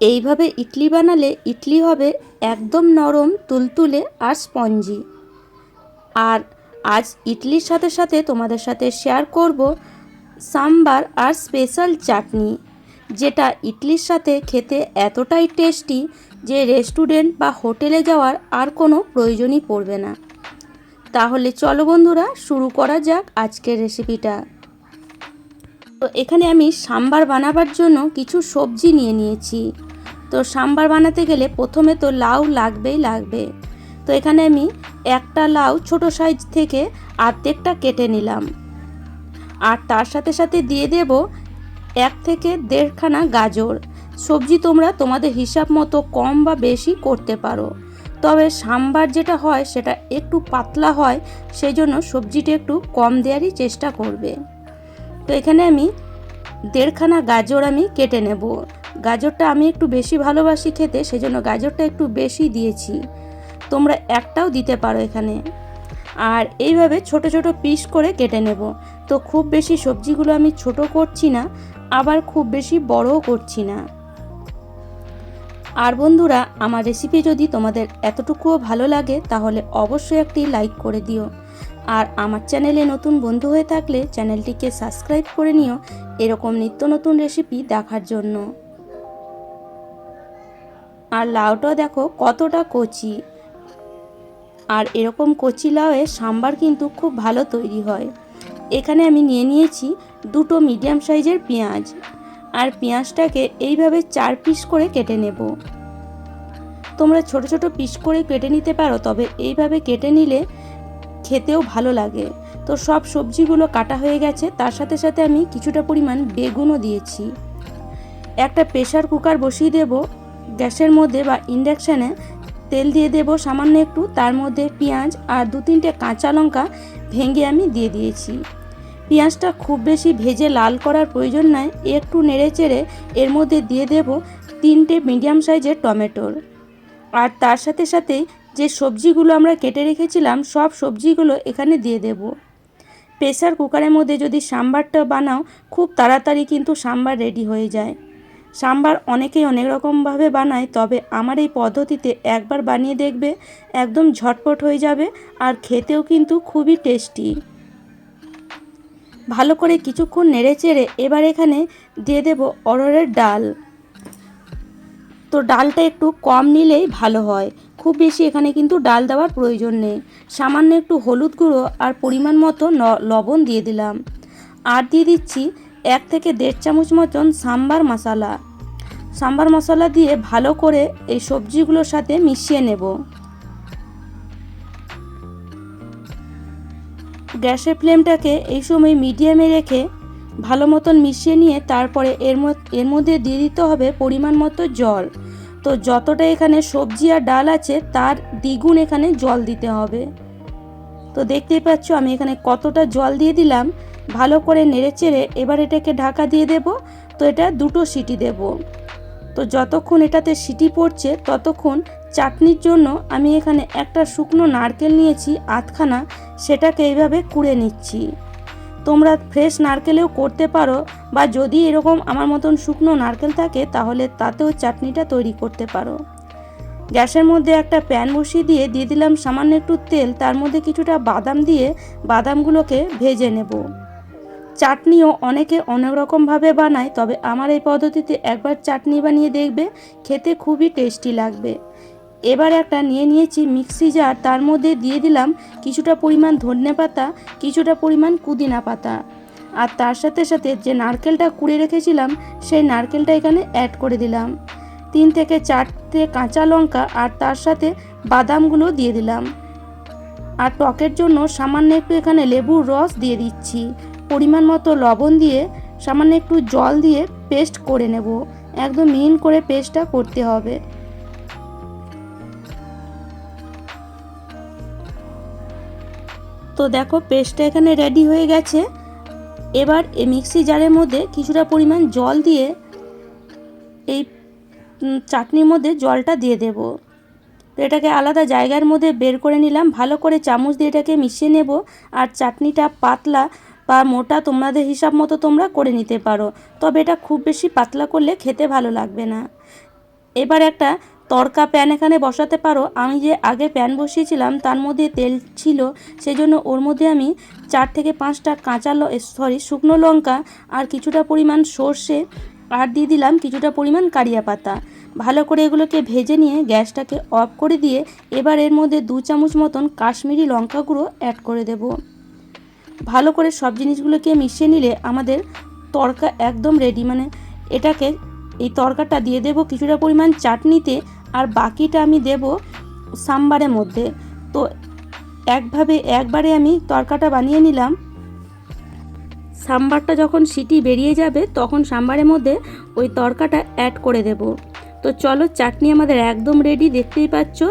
এইভাবে ইডলি বানালে ইডলি হবে একদম নরম, তুলতুলে আর স্পঞ্জি। আর আজ ইডলির সাথে সাথে তোমাদের সাথে শেয়ার করব সাম্বার আর স্পেশাল চাটনি, যেটা ইডলির সাথে খেতে এতটাই টেস্টি যে রেস্টুরেন্ট বা হোটেলে যাওয়ার আর কোনো প্রয়োজনই পড়বে না। তাহলে চলো বন্ধুরা, শুরু করা যাক আজকের রেসিপিটা তো এখানে আমি সাম্বার বানাবার জন্য কিছু সবজি নিয়ে নিয়েছি। তো সাম্বার বানাতে গেলে প্রথমে তো লাউ লাগবেই লাগবে। তো এখানে আমি একটা লাউ ছোট সাইজ থেকে আর্ধেকটা কেটে নিলাম। আর তার সাথে সাথে দিয়ে দেব এক থেকে দেড়খানা গাজর। সবজি তোমরা তোমাদের হিসাব মতো কম বা বেশি করতে পারো। তবে সাম্বার যেটা হয় সেটা একটু পাতলা হয় সেই জন্য সবজিটা একটু কম দেওয়ারই চেষ্টা করবে। তো এখানে আমি দেড়খানা গাজর আমি কেটে নেব। গাজরটা আমি একটু বেশি ভালোবাসি খেতে, সেজন্য গাজরটা একটু বেশি দিয়েছি। তোমরা একটাও দিতে পারো এখানে। আর এইভাবে ছোট ছোট পিস করে কেটে নেব। তো খুব বেশি সবজিগুলো আমি ছোট করছি না, আবার খুব বেশি বড়ও করছি না। আর বন্ধুরা, আমার রেসিপি যদি তোমাদের এতটুকুও ভালো লাগে, তাহলে অবশ্যই একটি লাইক করে দিও। আর আমার চ্যানেলে নতুন বন্ধু হয়ে থাকলে চ্যানেলটিকে সাবস্ক্রাইব করে নিও এরকম নিত্য নতুন রেসিপি দেখার জন্য। আর লাউটাও দেখো কতটা কচি। আর এরকম কচি লাউয়ে সাম্বার কিন্তু খুব ভালো তৈরি হয়। এখানে আমি নিয়ে নিয়েছি দুটো মিডিয়াম সাইজের পেঁয়াজ। আর পেঁয়াজটাকে এইভাবে চার পিস করে কেটে নেব। তোমরা ছোট ছোট পিস করে কেটে নিতে পারো, তবে এইভাবে কেটে নিলে খেতেও ভালো লাগে। তো সব সবজিগুলো কাটা হয়ে গেছে, তার সাথে সাথে আমি কিছুটা পরিমাণ বেগুনও দিয়েছি। একটা প্রেশার কুকার বসিয়ে দেব, গ্যাসের মধ্যে বা ইন্ডাকশানে তেল দিয়ে দেব সামান্য একটু, তার মধ্যে পেঁয়াজ আর দু তিনটে কাঁচা লঙ্কা ভেঙে আমি দিয়ে দিয়েছি। পেঁয়াজটা খুব বেশি ভেজে লাল করার প্রয়োজন নয় একটু নেড়ে চেড়ে এর মধ্যে দিয়ে দেব তিনটে মিডিয়াম সাইজের টমেটোর। আর তার সাথে সাথে যে সবজিগুলো আমরা কেটে রেখেছিলাম, সব সবজিগুলো এখানে দিয়ে দেব। প্রেসার কুকারের মধ্যে যদি সাম্বারটা বানাও, খুব তাড়াতাড়ি কিন্তু সাম্বার রেডি হয়ে যায়। সাম্বার অনেকেই অনেক রকমভাবে বানায়, তবে আমার এই পদ্ধতিতে একবার বানিয়ে দেখবে, একদম ঝটপট হয়ে যাবে আর খেতেও কিন্তু খুবই টেস্টি। ভালো করে কিছুক্ষণ নেড়ে চেড়ে এবার এখানে দিয়ে দেব অরহরের ডাল। তো ডালটা একটু কম নিলেই ভালো হয়। খুব বেশি এখানে কিন্তু ডাল দেওয়ার প্রয়োজন নেই। সামান্য একটু হলুদ গুঁড়ো আর পরিমাণ মতো লবণ দিয়ে দিলাম। আর দিয়ে দিচ্ছি এক থেকে দেড় চামচ মতন সাম্বার মশলা। সাম্বার মশলা দিয়ে ভালো করে এই সবজিগুলোর সাথে মিশিয়ে নেব। গ্যাসের ফ্লেমটাকে এই সময় মিডিয়ামে রেখে ভালো মতন মিশিয়ে নিয়ে তারপরে এর এর মধ্যে দিয়ে দিতে হবে পরিমাণ মতো জল। তো যতটা এখানে সবজি আর ডাল আছে, তার দ্বিগুণ এখানে জল দিতে হবে। তো দেখতেই পাচ্ছ, আমি এখানে কতটা জল দিয়ে দিলাম। ভালো করে নেড়ে চেড়ে এবার এটাকে ঢাকা দিয়ে দেব। তো এটা দুটো সিটি দেব। তো যতক্ষণ এটাতে সিটি পড়ছে, ততক্ষণ চাটনির জন্য আমি এখানে একটা শুকনো নারকেল নিয়েছি, আধখানা। সেটাকে এইভাবে কুড়ে নিচ্ছি। তোমরা ফ্রেশ নারকেলেও করতে পারো, বা যদি এরকম আমার মতন শুকনো নারকেল থাকে, তাহলে তাতেও চাটনিটা তৈরি করতে পারো। গ্যাসের মধ্যে একটা প্যান বসিয়ে দিয়ে দিয়ে দিলাম সামান্য একটু তেল, তার মধ্যে কিছুটা বাদাম দিয়ে বাদামগুলোকে ভেজে নেব। চাটনিও অনেকে অনেক রকমভাবে বানায়, তবে আমার এই পদ্ধতিতে একবার চাটনি বানিয়ে দেখবে, খেতে খুবই টেস্টি লাগবে। এবার একটা নিয়ে নিয়েছি মিক্সি জার তার মধ্যে দিয়ে দিলাম কিছুটা পরিমাণ ধনে পাতা, কিছুটা পরিমাণ পুদিনা পাতা। আর তার সাথে সাথে যে নারকেলটা কুড়ে রেখেছিলাম, সেই নারকেলটা এখানে অ্যাড করে দিলাম। তিন থেকে চারটে কাঁচা লঙ্কা আর তার সাথে বাদামগুলো দিয়ে দিলাম। আর টকের জন্য সামান্য একটু এখানে লেবুর রস দিয়ে দিচ্ছি। পরিমাণ মতো লবণ দিয়ে সামান্য একটু জল দিয়ে পেস্ট করে নেব। একদম মিহিন করে পেস্টটা করতে হবে। দেখো পেস্টটা এখানে রেডি হয়ে গেছে। এবার এই মিক্সি জারের মধ্যে কিছুটা পরিমাণ জল দিয়ে এই চাটনির মধ্যে জলটা দিয়ে দেব। তো এটাকে আলাদা জায়গার মধ্যে বের করে নিলাম। ভালো করে চামচ দিয়ে এটাকে মিশিয়ে নেব। আর চাটনিটা পাতলা বা মোটা তোমাদের হিসাব মতো তোমরা করে নিতে পারো। তবে এটা খুব বেশি পাতলা করলে খেতে ভালো লাগবে না। এবার একটা তড়কা প্যান এখানে বসাতে পারো। আমি যে আগে প্যান বসিয়েছিলাম, তার মধ্যে তেল ছিল, সেজন্য ওর মধ্যে আমি চার থেকে পাঁচটা কাঁচা সরি শুকনো লঙ্কা আর কিছুটা পরিমাণ সর্ষে আর দিয়ে দিলাম কিছুটা পরিমাণ কারিয়া পাতা। ভালো করে এগুলোকে ভেজে নিয়ে গ্যাসটাকে অফ করে দিয়ে এবার এর মধ্যে দু চামচ মতন কাশ্মীরি লঙ্কা গুঁড়ো অ্যাড করে দেব। ভালো করে সব জিনিসগুলোকে মিশিয়ে নিলে আমাদের তরকা একদম রেডি মানে এটাকে এই তরকাটা দিয়ে দেব কিছুটা পরিমাণ চাটনিতে আর বাকিটা আমি দেব সাম্বারের মধ্যে। তো একভাবে একবারে আমি তরকাটা বানিয়ে নিলাম। সাম্বারটা যখন সিটি বেরিয়ে যাবে, তখন সাম্বারের মধ্যে ওই তরকাটা অ্যাড করে দেব। তো চলো, চাটনি আমাদের একদম রেডি দেখতেই পাচ্ছ।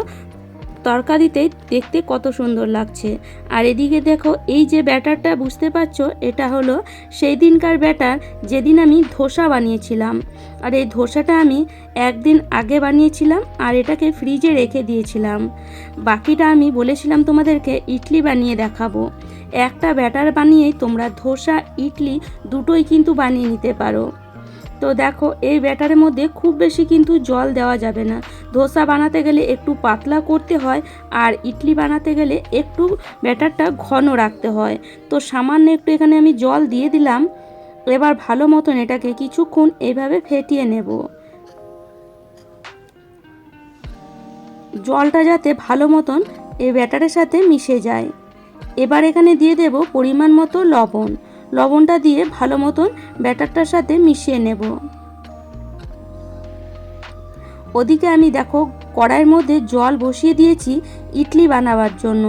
তরকা দিতেই দেখতে কত সুন্দর লাগছে। আর এদিকে দেখো, এই যে ব্যাটারটা বুঝতে পারছ, এটা হলো সেই দিনকার ব্যাটার যেদিন আমি ধোসা বানিয়েছিলাম। আর এই ধোসাটা আমি একদিন আগে বানিয়েছিলাম আর এটাকে ফ্রিজে রেখে দিয়েছিলাম। বাকিটা আমি বলেছিলাম তোমাদেরকে, ইডলি বানিয়ে দেখাবো। একটা ব্যাটার বানিয়েই তোমরা ধোসা, ইডলি দুটোই কিন্তু বানিয়ে নিতে পারো। তো দেখো, এই ব্যাটারের মধ্যে খুব বেশি কিন্তু জল দেওয়া যাবে না। ধোসা বানাতে গেলে একটু পাতলা করতে হয় আর ইডলি বানাতে গেলে একটু ব্যাটারটা ঘন রাখতে হয়। তো সামান্য একটু এখানে আমি জল দিয়ে দিলাম। এবার ভালো মতন এটাকে কিছুক্ষণ এইভাবে ফেটিয়ে নেব। জলটা যাতে ভালো মতন এই ব্যাটারের সাথে মিশে যায়। এবার এখানে দিয়ে দেব পরিমাণ মতো লবণ। লবণটা দিয়ে ভালো মতন ব্যাটারটার সাথে মিশিয়ে নেব। ওদিকে আমি দেখো, কড়াইয়ের মধ্যে জল বসিয়ে দিয়েছি ইডলি বানাবার জন্য।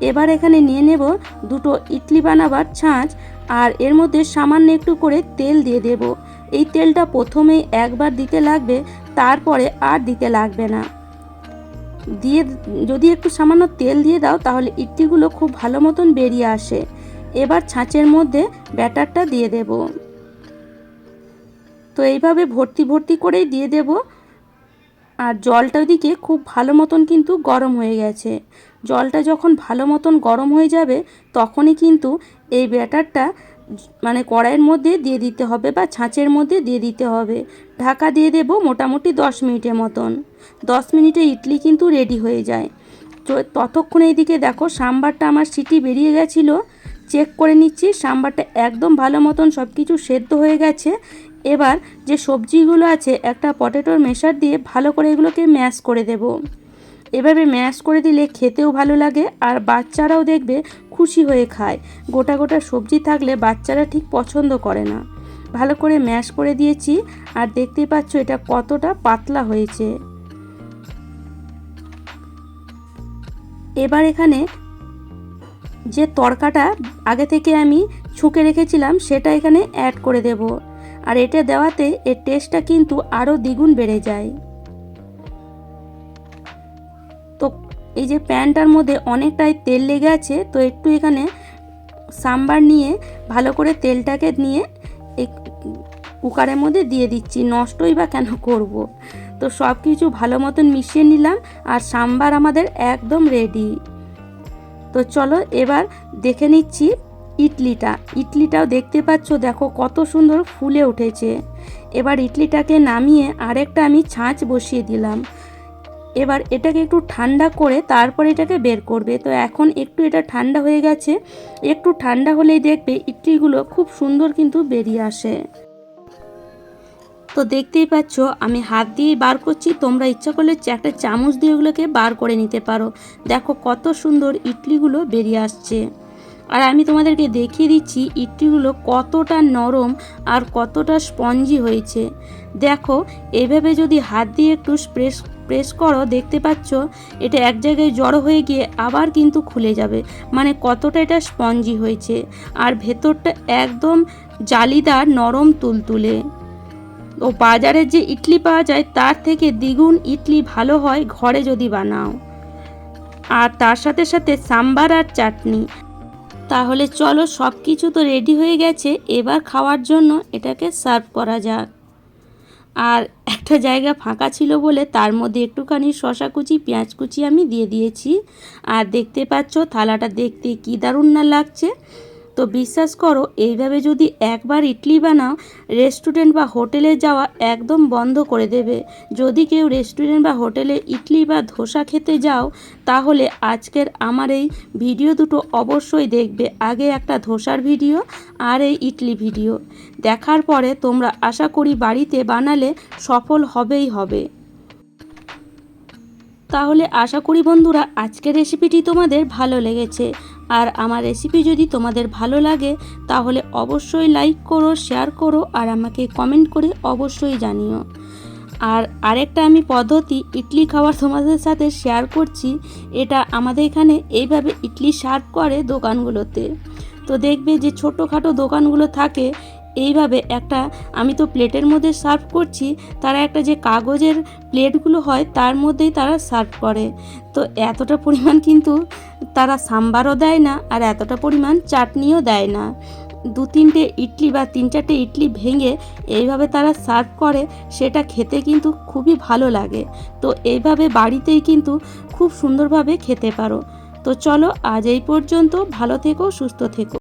এবার এখানে নিয়ে নেব দুটো ইডলি বানাবার ছাঁচ আর এর মধ্যে সামান্য একটু করে তেল দিয়ে দেব। এই তেলটা প্রথমেই একবার দিতে লাগবে, তারপরে আর দিতে লাগবে না। দিয়ে, যদি একটু সামান্য তেল দিয়ে দাও, তাহলে ইডলিগুলো খুব ভালো মতন বেরিয়ে আসে। এবার ছাঁচের মধ্যে ব্যাটারটা দিয়ে দেব। তো এইভাবে ভর্তি ভর্তি করেই দিয়ে দেব। আর জলটা ওদিকে খুব ভালো মতন কিন্তু গরম হয়ে গেছে। জলটা যখন ভালো মতন গরম হয়ে যাবে, তখনই কিন্তু এই ব্যাটারটা মানে কড়াইয়ের মধ্যে দিয়ে দিতে হবে বা ছাঁচের মধ্যে দিয়ে দিতে হবে। ঢাকা দিয়ে দেব মোটামুটি দশ মিনিটের মতন। দশ মিনিটে ইডলি কিন্তু রেডি হয়ে যায়। তো ততক্ষণ এইদিকে দেখো, সাম্বারটা আমার সিটি বেরিয়ে গেছিল। চেক করে নিচ্ছি, সাম্বারটা একদম ভালো মতন সব কিছু সেদ্ধ হয়ে গেছে। এবার যে সবজিগুলো আছে, একটা পটেটোর মেশার দিয়ে ভালো করে এগুলোকে ম্যাশ করে দেব। এভাবে ম্যাশ করে দিলে খেতেও ভালো লাগে আর বাচ্চারাও দেখবে খুশি হয়ে খায়। গোটা গোটা সবজি থাকলে বাচ্চারা ঠিক পছন্দ করে না। ভালো করে ম্যাশ করে দিয়েছি আর দেখতেই পাচ্ছ এটা কতটা পাতলা হয়েছে। এবার এখানে যে তরকাটা আগে থেকে আমি ছুঁকে রেখেছিলাম, সেটা এখানে অ্যাড করে দেব। আর এটা দেওয়াতে এর টেস্টটা কিন্তু আরও দ্বিগুণ বেড়ে যায়। তো এই যে প্যানটার মধ্যে অনেকটাই তেল লেগে আছে, তো একটু এখানে সাম্বার নিয়ে ভালো করে তেলটাকে নিয়ে কুকারের মধ্যে দিয়ে দিচ্ছি। নষ্টই বা কেন করব। তো সব কিছু ভালো মতন মিশিয়ে নিলাম, আর সাম্বার আমাদের একদম রেডি তো চলো এবার দেখে নিচ্ছি ইডলিটা। ইডলিটাও দেখতে পাচ্ছ, দেখো কত সুন্দর ফুলে উঠেছে। এবার ইডলিটাকে নামিয়ে আরেকটা আমি ছাঁচ বসিয়ে দিলাম। এবার এটাকে একটু ঠান্ডা করে তারপর এটাকে বের করবে। তো এখন একটু এটা ঠান্ডা হয়ে গেছে। একটু ঠান্ডা হলেই দেখবে ইডলিগুলো খুব সুন্দর কিন্তু বেরিয়ে আসে। তো দেখতেই পাচ্ছ, আমি হাত দিয়েই বার করছি। তোমরা ইচ্ছা করলে একটা চামচ দিয়ে ওগুলোকে বার করে নিতে পারো। দেখো কত সুন্দর ইডলিগুলো বেরিয়ে আসছে। আর আমি তোমাদেরকে দেখিয়ে দিচ্ছি ইডলিগুলো কতটা নরম আর কতটা স্পঞ্জি হয়েছে। দেখো, এভাবে যদি হাত দিয়ে একটু প্রেস প্রেস করো, দেখতে পাচ্ছ, এটা এক জায়গায় জড়ো হয়ে গিয়ে আবার কিন্তু খুলে যাবে। মানে কতটা এটা স্পঞ্জি হয়েছে। আর ভেতরটা একদম জালিদার, নরম, তুলতুলে। ও বাজারে যে ইডলি পাওয়া যায়, তার থেকে দ্বিগুণ ইডলি ভালো হয় ঘরে যদি বানাও। আর তার সাথে সাথে সাম্বার আর চাটনি। তাহলে চলো সব কিছু তো রেডি হয়ে গেছে, এবার খাওয়ার জন্য এটাকে সার্ভ করা যাক। আর একটা জায়গা ফাঁকা ছিল বলে তার মধ্যে একটুখানি শশা কুচি পেঁয়াজ কুচি আমি দিয়ে দিয়েছি। আর দেখতে পাচ্ছ থালাটা দেখতে কি দারুণ না লাগছে। তো বিশ্বাস করো, এইভাবে যদি একবার ইডলি বানাও রেস্টুরেন্ট বা হোটেলে যাওয়া একদম বন্ধ করে দেবে। যদি কেউ রেস্টুরেন্ট বা হোটেলে ইডলি বা ধোসা খেতে যাও, তাহলে আজকের আমার এই ভিডিও দুটো অবশ্যই দেখবে। আগে একটা ধোসার ভিডিও, আর এই ইডলি ভিডিও। দেখার পরে তোমরা আশা করি বাড়িতে বানালে সফল হবেই হবে। তাহলে আশা করি বন্ধুরা, আজকের রেসিপিটি তোমাদের ভালো লেগেছে। আর আমার রেসিপি যদি তোমাদের ভালো লাগে, তাহলে অবশ্যই লাইক করো শেয়ার করো, আর আমাকে কমেন্ট করে অবশ্যই জানিও। আর আরেকটা আমি পদ্ধতি, ইডলি খাওয়ার তোমাদের সাথে শেয়ার করছি, এটা আমাদের এখানে এইভাবে ইডলি সার্ভ করে দোকানগুলোতে। তো দেখবে যে ছোটোখাটো দোকানগুলো থাকে এইভাবে একটা আমি তো প্লেটের মধ্যে সার্ভ করছি, তারা একটা যে কাগজের প্লেটগুলো হয় তার মধ্যেই তারা সার্ভ করে। তো এতটা পরিমাণ কিন্তু তারা সাম্বারও দেয় না আর এতটা পরিমাণ চাটনিও দেয় না। দু তিনটে ইডলি বা তিন চারটে ইডলি ভেঙে এইভাবে তারা সার্ভ করে, সেটা খেতে কিন্তু খুবই ভালো লাগে। তো এইভাবে বাড়িতেই কিন্তু খুব সুন্দরভাবে খেতে পারো। তো চলো আজ এই পর্যন্ত, ভালো থেকো, সুস্থ থেকো।